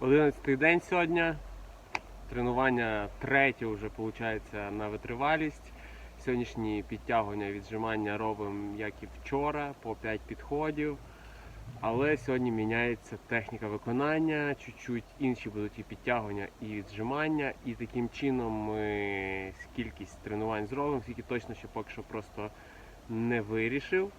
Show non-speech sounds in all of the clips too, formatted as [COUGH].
11 день сьогодні. Тренування третє вже виходить на витривалість. Сьогоднішні підтягування віджимання робимо як і вчора, по 5 підходів. Але сьогодні міняється техніка виконання, чуть-чуть інші будуть і підтягування, і віджимання. І таким чином ми кількість тренувань зробимо, скільки точно ще поки що просто не вирішив.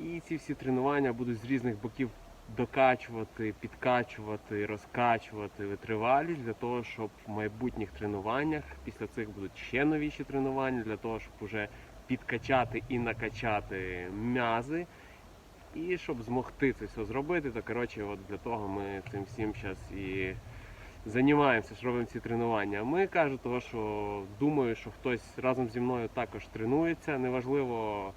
І ці всі тренування будуть з різних боків докачувати, підкачувати, розкачувати витривалість для того, щоб в майбутніх тренуваннях після цих будуть ще новіші тренування, для того, щоб вже підкачати і накачати м'язи. І щоб змогти це все зробити, то коротше, от для того ми цим всім зараз і займаємося, що робимо ці тренування. Ми кажу, того, що думаю, що хтось разом зі мною також тренується. Неважливо,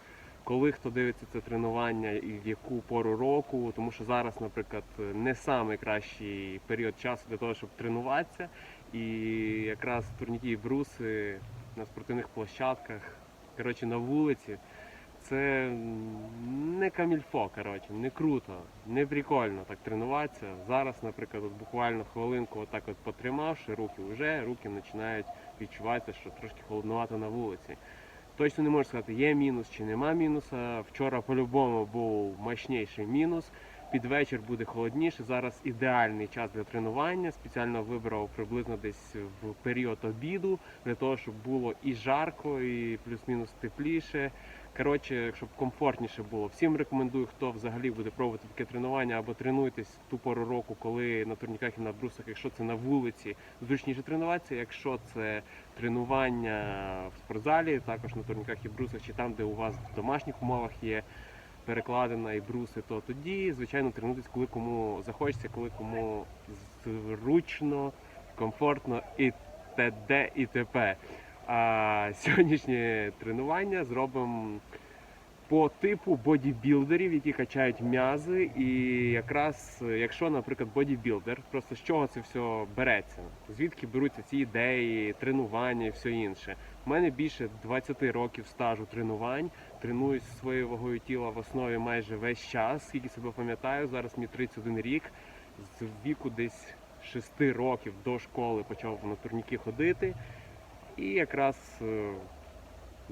коли хто дивиться це тренування і в яку пору року, тому що зараз, наприклад, не найкращий період часу для того, щоб тренуватися. І якраз турніки і бруси на спортивних площадках, коротше, на вулиці. Це не камільфо, коротше, не круто, не прикольно так тренуватися. Зараз, наприклад, от буквально хвилинку отак от потримавши руки, вже руки починають відчувати, що трошки холоднувато на вулиці. Точно не можу сказати, є мінус чи нема мінуса. Вчора по-любому був мощніший мінус. Під вечір буде холодніше. Зараз ідеальний час для тренування. Спеціально вибрав приблизно десь в період обіду, для того, щоб було і жарко, і плюс-мінус тепліше. Коротше, щоб комфортніше було. Всім рекомендую, хто взагалі буде пробувати таке тренування або тренуйтесь в ту пору року, коли на турніках і на брусах, якщо це на вулиці, зручніше тренуватися. Якщо це тренування в спортзалі, також на турніках і брусах, чи там, де у вас в домашніх умовах є перекладина і бруси, то тоді, звичайно, тренуйтесь, коли кому захочеться, коли кому зручно, комфортно і т.д. і т.п. А сьогоднішнє тренування зробимо по типу бодібілдерів, які качають м'язи. І якраз, якщо, наприклад, бодібілдер, просто з чого це все береться? Звідки беруться ці ідеї, тренування і все інше? У мене більше 20 років стажу тренувань. Тренуюсь своєю вагою тіла в основі майже весь час, скільки себе пам'ятаю. Зараз мені 31 рік. З віку десь 6 років до школи почав на турніки ходити. І якраз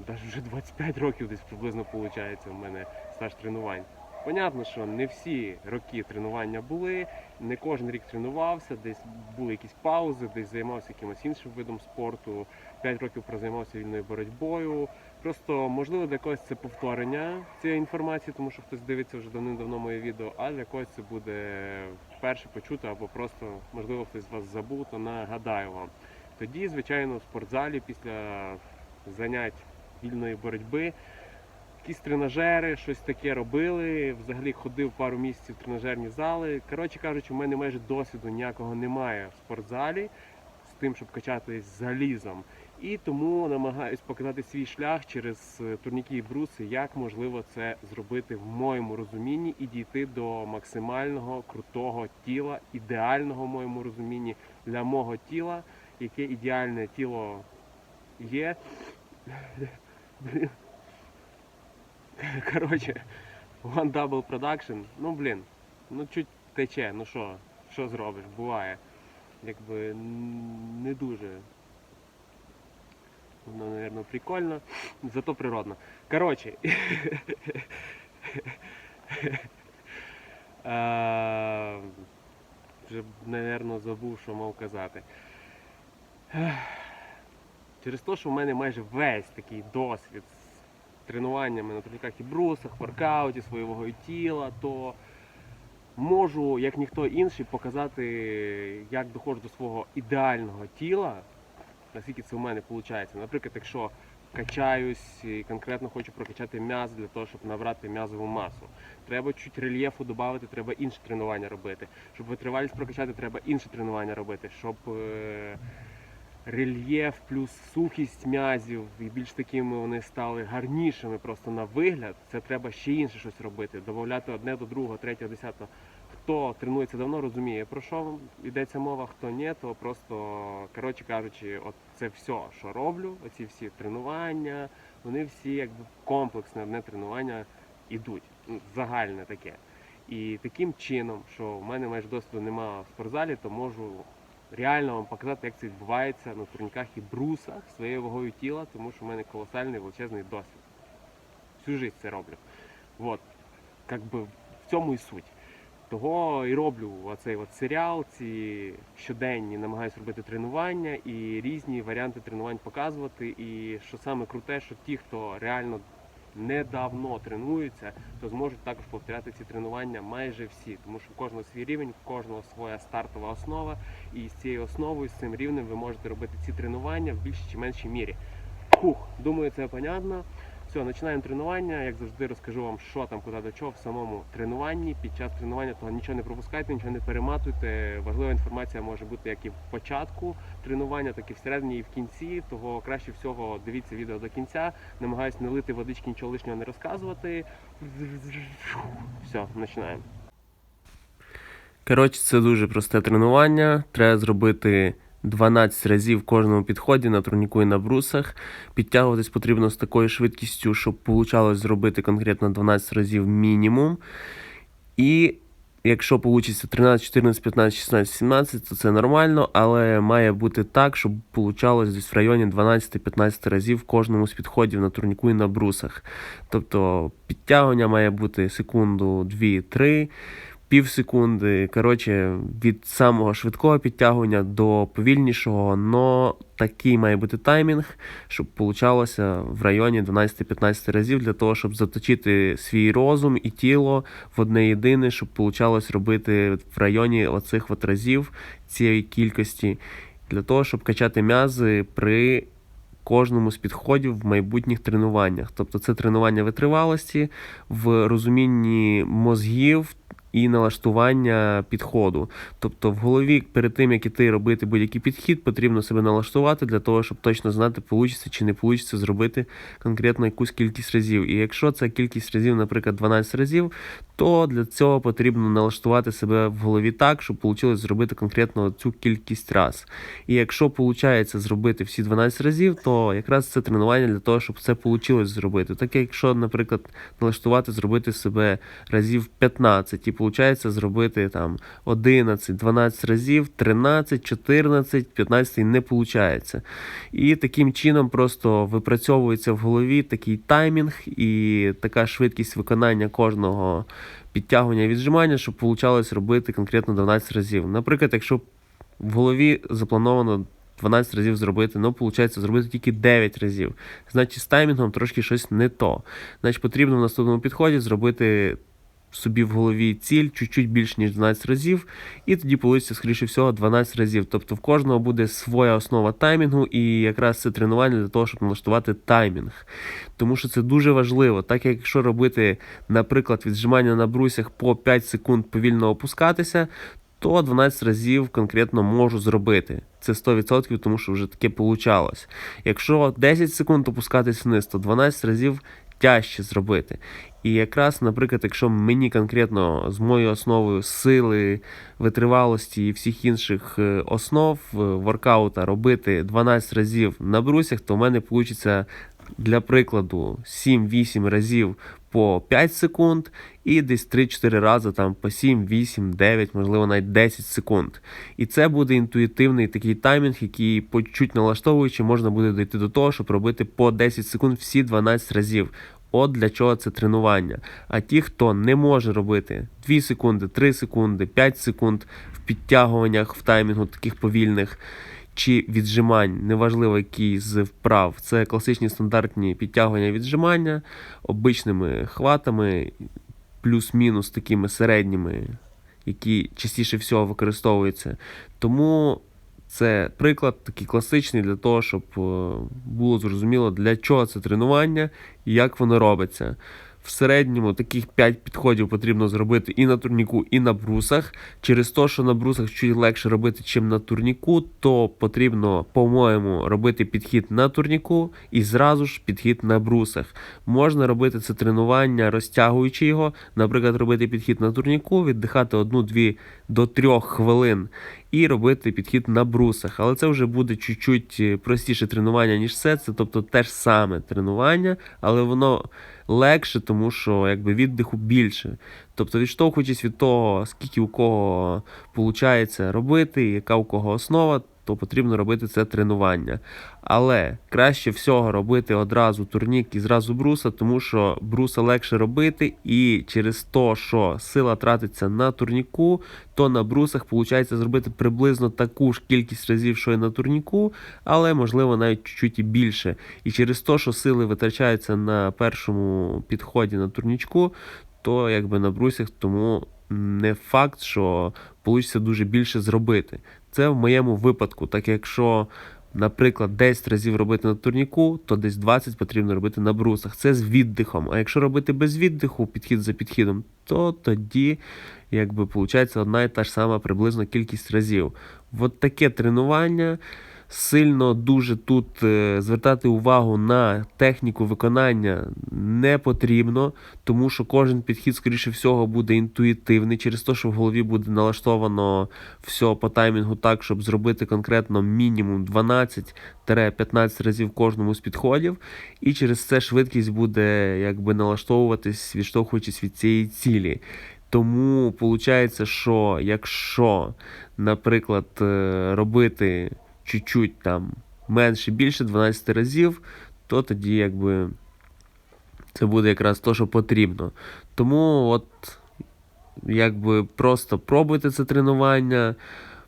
навіть вже 25 років десь приблизно виходить у мене стаж тренувань. Понятно, що не всі роки тренування були, не кожен рік тренувався, десь були якісь паузи, десь займався якимось іншим видом спорту, 5 років прозаймався вільною боротьбою. Просто можливо для когось це повторення цієї інформації, тому що хтось дивиться вже давним-давно моє відео, а для когось це буде вперше почути, або просто можливо хтось з вас забув, то нагадаю вам. Тоді, звичайно, в спортзалі після занять вільної боротьби, якісь тренажери, щось таке робили. Взагалі ходив пару місяців в тренажерні зали. Коротше кажучи, у мене майже досвіду ніякого немає в спортзалі з тим, щоб качатись залізом. І тому намагаюсь показати свій шлях через е, турніки і бруси, як можливо це зробити в моєму розумінні і дійти до максимального крутого тіла, ідеального в моєму розумінні для мого тіла яке ідеальне тіло є. Коротше, One Double Production. Ну блін, ну чуть тече, ну що, що зробиш, буває. Якби не дуже. Воно, мабуть, прикольно, зато природно. Коротше. [LAUGHS] Е, Вже, мабуть, забув, що мав казати. Через те, що в мене майже весь такий досвід з тренуваннями на турніках і брусах, воркауті, своєю вагою тіла, то можу, як ніхто інший, показати, як доходжу до свого ідеального тіла, наскільки це в мене виходить. Наприклад, якщо качаюсь і конкретно хочу прокачати м'яз для того, щоб набрати м'язову масу. Треба чуть рельєфу додати, треба інше тренування робити. Щоб витривалість прокачати, треба інше тренування робити. Щоб е, рельєф плюс сухість м'язів і більш такими вони стали гарнішими просто на вигляд. Це треба ще інше щось робити, додати одне до другого, третього, десятого. Хто тренується давно, розуміє, про що йдеться мова, хто ні, то просто, коротше кажучи, от це все, що роблю, оці всі тренування, вони всі якби комплексне одне тренування ідуть. Ну, Загальне таке. І таким чином, що в мене майже досвіду немає в спортзалі, то можу реально вам показати, як це відбувається на турніках і брусах своєю вагою тіла, тому що в мене колосальний величезний досвід. Всю життя це роблю. От, як би в цьому і суть. Того і роблю оцей от серіал, ці щоденні намагаюся робити тренування і різні варіанти тренувань показувати. І що саме круте, що ті, хто реально недавно тренуються, то зможуть також повторяти ці тренування майже всі, тому що в кожного свій рівень, в кожного своя стартова основа, і з цією основою, з цим рівнем ви можете робити ці тренування в більшій чи меншій мірі. Фух, думаю, це понятно. Все, починаємо тренування. Як завжди, розкажу вам, що там, куди до чого в самому тренуванні. Під час тренування того нічого не пропускайте, нічого не перематуйте. Важлива інформація може бути як і в початку тренування, так і всередині і в кінці. Того краще всього дивіться відео до кінця. Намагаюсь не лити водички, нічого лишнього не розказувати. Все, починаємо. Коротше, це дуже просте тренування. Треба зробити 12 разів в кожному підході на турніку і на брусах. Підтягуватись потрібно з такою швидкістю, щоб вийшло зробити конкретно 12 разів мінімум. І якщо вийде 13, 14, 15, 16, 17, то це нормально, але має бути так, щоб вийшло десь в районі 12-15 разів в кожному з підходів на турніку і на брусах. Тобто підтягування має бути секунду, 2-3 пів секунди. Коротше, від самого швидкого підтягування до повільнішого, но такий має бути таймінг, щоб получалося в районі 12-15 разів для того, щоб заточити свій розум і тіло в одне єдине, щоб получалось робити в районі оцих от разів цієї кількості, для того, щоб качати м'язи при кожному з підходів в майбутніх тренуваннях. Тобто це тренування витривалості в розумінні мозгів і налаштування підходу. Тобто в голові перед тим, як іти робити будь-який підхід, потрібно себе налаштувати для того, щоб точно знати, вийде чи не вийде зробити конкретно якусь кількість разів. І якщо це кількість разів, наприклад, 12 разів, то для цього потрібно налаштувати себе в голові так, щоб вийшло зробити конкретно цю кількість раз. І якщо виходить зробити всі 12 разів, то якраз це тренування для того, щоб це вийшло зробити. Так якщо, наприклад, налаштувати, зробити себе разів 15 і виходить зробити там 11, 12 разів, 13, 14, 15 не виходить. І таким чином просто випрацьовується в голові такий таймінг і така швидкість виконання кожного підтягування віджимання, щоб вийшло робити конкретно 12 разів. Наприклад, якщо в голові заплановано 12 разів зробити, ну, виходить, зробити тільки 9 разів. Значить, з таймінгом трошки щось не то. Значить, потрібно в наступному підході зробити собі в голові ціль чуть-чуть більше, ніж 12 разів, і тоді вийде, скоріше всього, 12 разів. Тобто в кожного буде своя основа таймінгу, і якраз це тренування для того, щоб налаштувати таймінг. Тому що це дуже важливо, так як якщо робити, наприклад, віджимання на брусях по 5 секунд повільно опускатися, то 12 разів конкретно можу зробити. Це 100%, тому що вже таке получалось. Якщо 10 секунд опускатись вниз, то 12 разів тяжче зробити. І якраз, наприклад, якщо мені конкретно з моєю основою сили, витривалості і всіх інших е, основ е, воркаута робити 12 разів на брусях, то в мене вийде для прикладу 7-8 разів по 5 секунд і десь 3-4 рази там по 7, 8, 9, можливо, навіть 10 секунд. І це буде інтуїтивний такий таймінг, який по чуть налаштовуючи, можна буде дійти до того, щоб робити по 10 секунд всі 12 разів. От для чого це тренування. А ті, хто не може робити 2 секунди, 3 секунди, 5 секунд в підтягуваннях в таймінгу таких повільних чи віджимань, неважливо який з вправ, це класичні стандартні підтягування віджимання обичними хватами, плюс-мінус такими середніми, які частіше всього використовуються. Тому це приклад такий класичний для того, щоб е, було зрозуміло, для чого це тренування і як воно робиться. В середньому таких 5 підходів потрібно зробити і на турніку, і на брусах. Через те, що на брусах чуть легше робити, ніж на турніку, то потрібно, по-моєму, робити підхід на турніку і зразу ж підхід на брусах. Можна робити це тренування, розтягуючи його, наприклад, робити підхід на турніку, віддихати 1-2 до 3 хвилин і робити підхід на брусах. Але це вже буде чуть-чуть е, простіше тренування, ніж це. Це тобто те ж саме тренування, але воно легше, тому що якби віддиху більше. Тобто, відштовхуючись від того, скільки у кого виходить робити, яка у кого основа, то потрібно робити це тренування. Але краще всього робити одразу турнік і зразу бруса, тому що бруса легше робити, і через те, що сила тратиться на турніку, то на брусах виходить зробити приблизно таку ж кількість разів, що і на турніку, але можливо навіть чуть-чуть і більше. І через те, що сили витрачаються на першому підході на турнічку, то якби на брусях, тому не факт, що вийде дуже більше зробити. Це в моєму випадку, так якщо, наприклад, 10 разів робити на турніку, то десь 20 потрібно робити на брусах. Це з віддихом. А якщо робити без віддиху, підхід за підхідом, то тоді якби виходить одна і та ж сама приблизно кількість разів. От таке тренування. Сильно дуже тут е, звертати увагу на техніку виконання не потрібно, тому що кожен підхід, скоріше всього, буде інтуїтивний, через те, що в голові буде налаштовано все по таймінгу так, щоб зробити конкретно мінімум 12-15 разів кожному з підходів. І через це швидкість буде якби налаштовуватись, відштовхуючись від цієї цілі. Тому виходить, що якщо, наприклад, е, робити чуть-чуть там менше, більше 12 разів, то тоді якби це буде якраз то, що потрібно. Тому от якби просто пробуйте це тренування.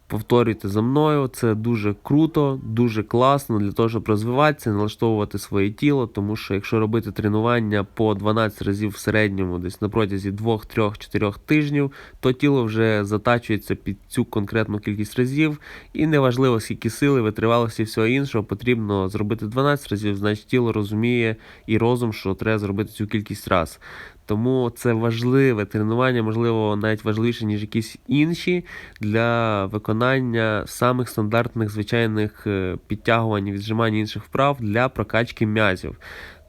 Повторюйте за мною, це дуже круто, дуже класно для того, щоб розвиватися, налаштовувати своє тіло. Тому що якщо робити тренування по 12 разів в середньому, десь на протязі 2, 3, 4 тижнів, то тіло вже затачується під цю конкретну кількість разів. І неважливо, скільки сили, витривалості і всього іншого, потрібно зробити 12 разів, значить тіло розуміє і розум, що треба зробити цю кількість раз. Тому це важливе тренування, можливо, навіть важливіше, ніж якісь інші для виконання самих стандартних звичайних е, підтягувань, віджимань інших вправ для прокачки м'язів.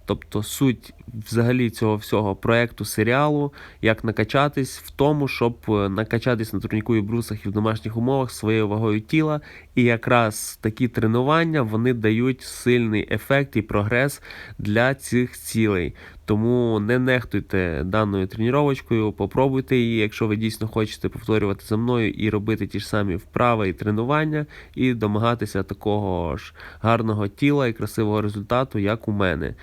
Тобто суть взагалі цього всього проекту серіалу, як накачатись в тому, щоб е, накачатись на турніку і брусах і в домашніх умовах своєю вагою тіла. І якраз такі тренування вони дають сильний ефект і прогрес для цих цілей. Тому не нехтуйте даною тренувачкою, попробуйте її, якщо ви дійсно хочете повторювати за мною і робити ті ж самі вправи і тренування, і домагатися такого ж гарного тіла і красивого результату, як у мене.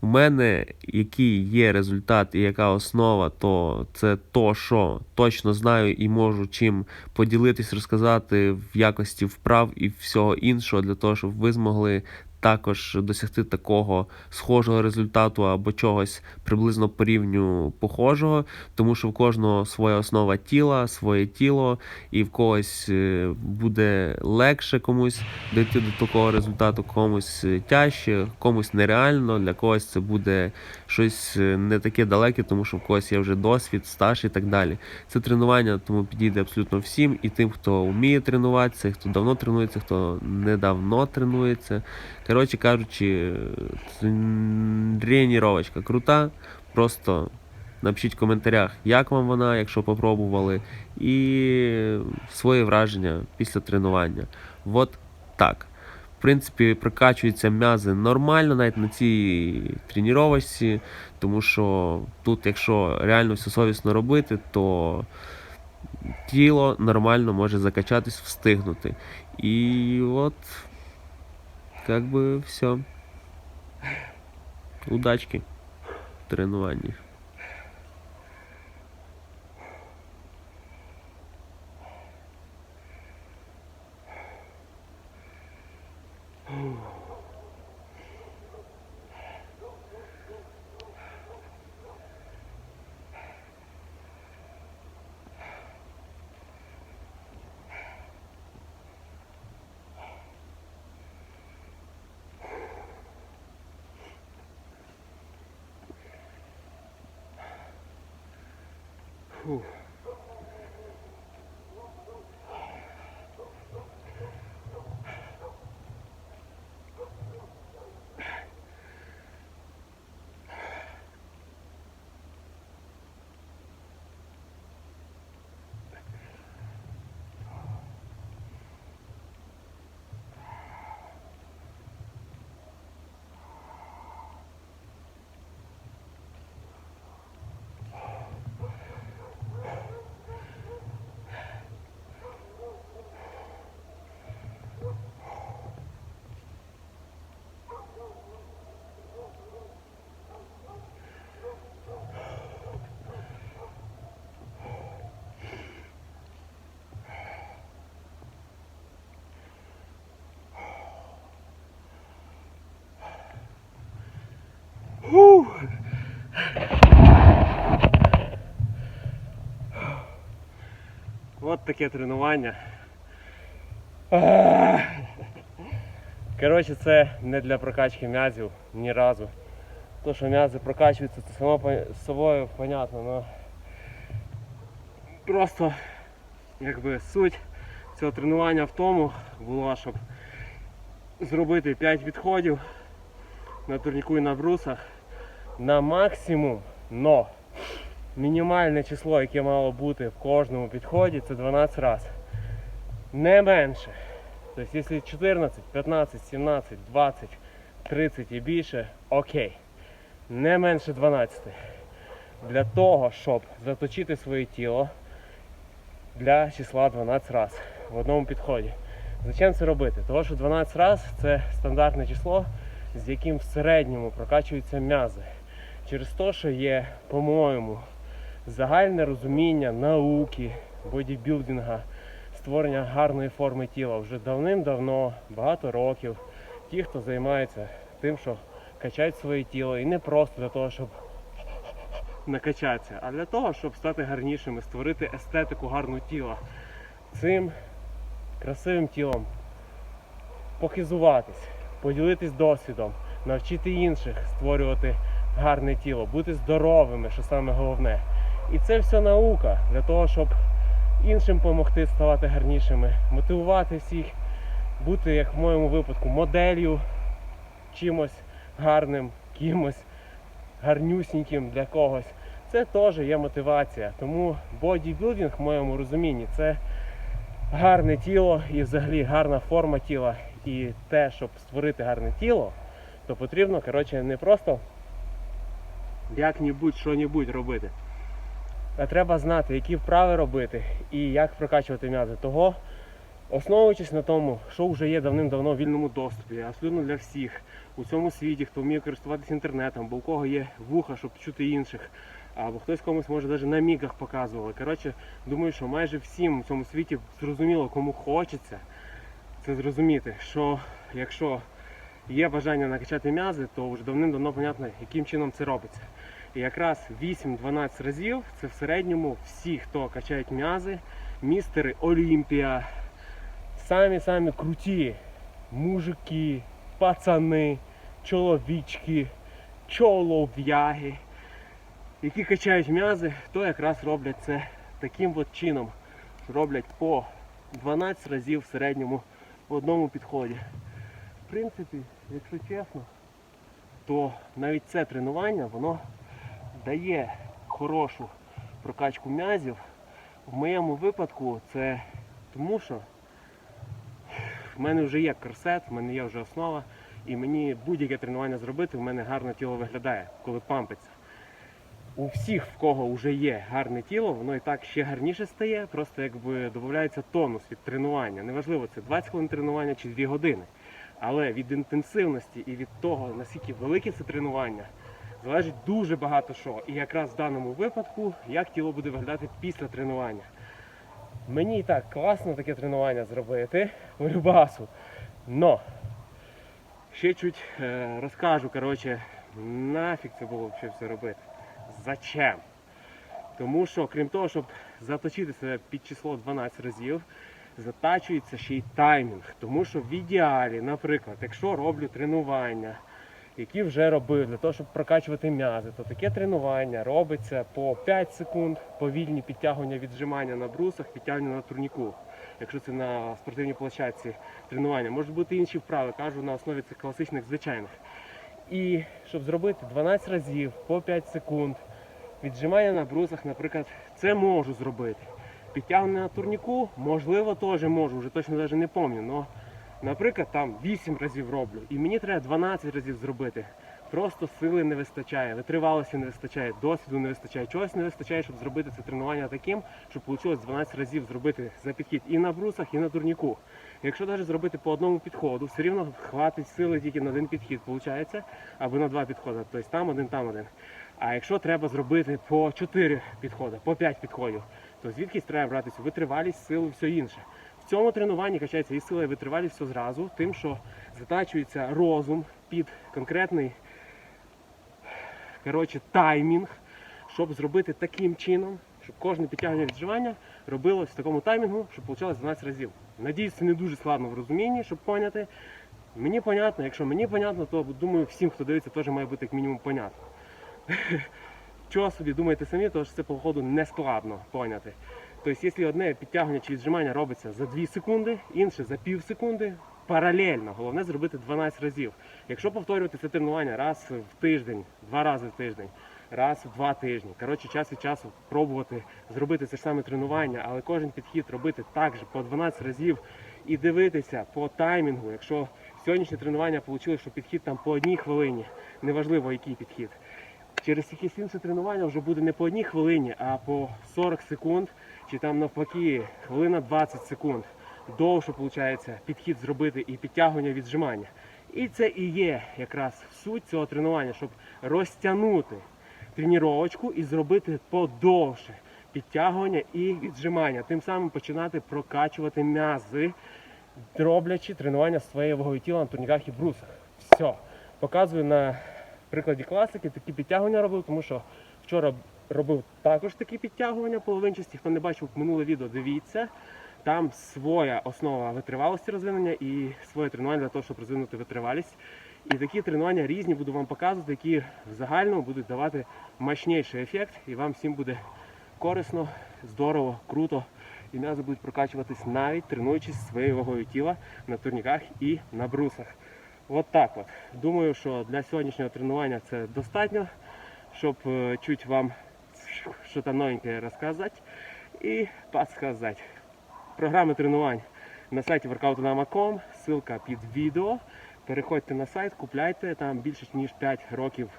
У мене який є результат і яка основа, то це то, що точно знаю і можу чим поділитись, розказати в якості вправ і всього іншого, для того, щоб ви змогли також досягти такого схожого результату або чогось приблизно по рівню похожого, тому що в кожного своя основа тіла, своє тіло, і в когось е, буде легше комусь дійти до такого результату, комусь е, тяжче, комусь нереально, для когось це буде щось е, не таке далеке, тому що в когось є вже досвід, стаж і так далі. Це тренування тому підійде абсолютно всім, і тим, хто вміє тренуватися, хто давно тренується, хто недавно тренується. Коротше кажучи, тренувачка крута. Просто напишіть в коментарях, як вам вона, якщо попробували, і свої враження після тренування. От так. В принципі, прокачуються м'язи нормально, навіть на цій тренувачці, тому що тут, якщо реально все совісно робити, то тіло нормально може закачатись, встигнути. І от как бы все. Удачки в тренуванні. Фух. Таке тренування. Коротше, це не для прокачки м'язів ні разу. То, що м'язи прокачуються, це само по- собою понятно, але просто якби суть цього тренування в тому була, щоб зробити 5 відходів на турніку і на брусах на максимум, но мінімальне число, яке мало бути в кожному підході, це 12 разів. Не менше. Тобто, якщо 14, 15, 17, 20, 30 і більше, окей. Не менше 12. Для того, щоб заточити своє тіло для числа 12 разів в одному підході. Зачем це робити? Тому що 12 разів це стандартне число, з яким в середньому прокачуються м'язи. Через те, що є, по-моєму, загальне розуміння науки, бодібілдинга, створення гарної форми тіла вже давним-давно, багато років. Ті, хто займається тим, що качають своє тіло, і не просто для того, щоб накачатися, а для того, щоб стати гарнішими, створити естетику гарного тіла. Цим красивим тілом похизуватись, поділитись досвідом, навчити інших створювати гарне тіло, бути здоровими, що саме головне. І це все наука для того, щоб іншим допомогти ставати гарнішими, мотивувати всіх, бути, як в моєму випадку, моделлю, чимось гарним, кимось гарнюсіньким для когось. Це теж є мотивація. Тому бодібілдинг в моєму розумінні це гарне тіло і взагалі гарна форма тіла. І те, щоб створити гарне тіло, то потрібно коротше, не просто як-небудь що-небудь робити. А треба знати, які вправи робити і як прокачувати м'язи. Того, основуючись на тому, що вже є давним-давно в вільному доступі, абсолютно для всіх у цьому світі, хто вміє користуватися інтернетом, бо у кого є вуха, щоб чути інших, або хтось комусь може навіть на мігах показували. Коротше, думаю, що майже всім у цьому світі зрозуміло, кому хочеться це зрозуміти, що якщо є бажання накачати м'язи, то вже давним-давно понятно, яким чином це робиться. І якраз 8-12 разів це в середньому всі, хто качають м'язи, містери Олімпія, самі-самі круті мужики, пацани, чоловічки, чолов'яги, які качають м'язи, то якраз роблять це таким от чином. Роблять по 12 разів в середньому в одному підході. В принципі, якщо чесно, то навіть це тренування воно дає хорошу прокачку м'язів. В моєму випадку це тому, що в мене вже є корсет, в мене є вже основа, і мені будь-яке тренування зробити, в мене гарне тіло виглядає, коли пампиться. У всіх, в кого вже є гарне тіло, воно і так ще гарніше стає, просто якби додається тонус від тренування. Неважливо, це 20 хвилин тренування чи 2 години. Але від інтенсивності і від того, наскільки велике це тренування, залежить дуже багато що. І якраз в даному випадку, як тіло буде виглядати після тренування. Мені і так класно таке тренування зробити [LAUGHS] по любасу. Но ще чуть е, розкажу, коротше, нафіг це було взагалі все робити. Зачем? Тому що, крім того, щоб заточити себе під число 12 разів, затачується ще й таймінг. Тому що в ідеалі, наприклад, якщо роблю тренування, які вже робив для того, щоб прокачувати м'язи, то таке тренування робиться по 5 секунд, повільні підтягування віджимання на брусах, підтягування на турніку. Якщо це на спортивній площадці тренування, можуть бути інші вправи, кажу на основі цих класичних звичайних. І щоб зробити 12 разів по 5 секунд, віджимання на брусах, наприклад, це можу зробити. Підтягнення на турніку, можливо, теж можу, вже точно навіть не пам'ятаю. Наприклад, там 8 разів роблю, і мені треба 12 разів зробити. Просто сили не вистачає, витривалості не вистачає, досвіду не вистачає, чогось не вистачає, щоб зробити це тренування таким, щоб вийшло 12 разів зробити за підхід і на брусах, і на турніку. Якщо навіть зробити по одному підходу, все рівно хватить сили тільки на один підхід, виходить, або на два підходи. Тобто там один, там один. А якщо треба зробити по 4 підходи, по 5 підходів, то звідкись треба брати цю витривалість, силу, все інше. В цьому тренуванні качається і сила, і витривалість все зразу, тим, що затачується розум під конкретний коротше, таймінг, щоб зробити таким чином, щоб кожне підтягування відживання робилось в такому таймінгу, щоб вийшло 12 разів. Надіюсь, це не дуже складно в розумінні, щоб поняти. Мені понятно, якщо мені понятно, то думаю, всім, хто дивиться, теж має бути як мінімум понятно. [LAUGHS] Чого собі думаєте самі, то ж це походу не складно поняти. Тобто, якщо одне підтягування чи віджимання робиться за 2 секунди, інше за пів секунди, паралельно, головне зробити 12 разів. Якщо повторювати це тренування раз в тиждень, два рази в тиждень, раз в два тижні, коротше, час від часу пробувати зробити це ж саме тренування, але кожен підхід робити так же по 12 разів і дивитися по таймінгу. Якщо сьогоднішнє тренування вийшло, що підхід там по одній хвилині, неважливо який підхід. Через якесь інше тренування вже буде не по одній хвилині, а по 40 секунд, чи там навпаки хвилина 20 секунд. Довше виходить підхід зробити і підтягування віджимання. І це і є якраз суть цього тренування, щоб розтягнути тренувачку і зробити подовше підтягування і віджимання. Тим самим починати прокачувати м'язи, роблячи тренування своєю вагою тіла на турніках і брусах. Все. Показую на прикладі класики, такі підтягування робив, тому що вчора робив також такі підтягування половинчасті. Хто не бачив минуле відео, дивіться. Там своя основа витривалості розвинення і своє тренування для того, щоб розвинути витривалість. І такі тренування різні буду вам показувати, які в загальному будуть давати мощніший ефект, і вам всім буде корисно, здорово, круто. І м'язи будуть прокачуватись навіть тренуючись своєю вагою тіла на турніках і на брусах. От так от. Думаю, що для сьогоднішнього тренування це достатньо, щоб е, чуть вам щось новеньке розказати і підсказати. Програми тренувань на сайті workout.com, ссылка під відео. Переходьте на сайт, купляйте, там більше ніж 5 років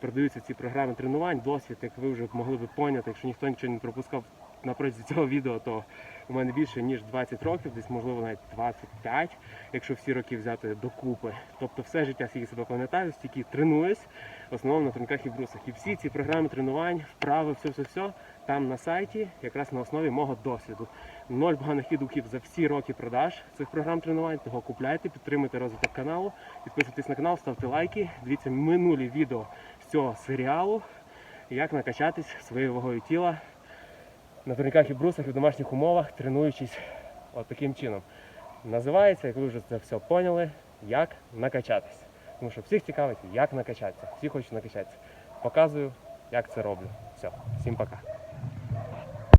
продаються ці програми тренувань. Досвід, як ви вже могли би поняти, якщо ніхто нічого не пропускав на протязі цього відео, то у мене більше ніж 20 років, десь можливо навіть 25, якщо всі роки взяти докупи. Тобто все життя, скільки себе пам'ятаю, стільки тренуюсь, в основному на тренках і брусах. І всі ці програми тренувань, вправи, все-все-все там на сайті, якраз на основі мого досвіду. Ноль поганих відгуків за всі роки продаж цих програм тренувань. Того купляйте, підтримуйте розвиток каналу, підписуйтесь на канал, ставте лайки. Дивіться минулі відео з цього серіалу, як накачатись своєю вагою тіла на турніках і брусах і в домашніх умовах, тренуючись от таким чином. Називається, як ви вже це все поняли, як накачатись. Тому що всіх цікавить, як накачатися. Всі хочуть накачатися. Показую, як це роблю. Все, всім пока.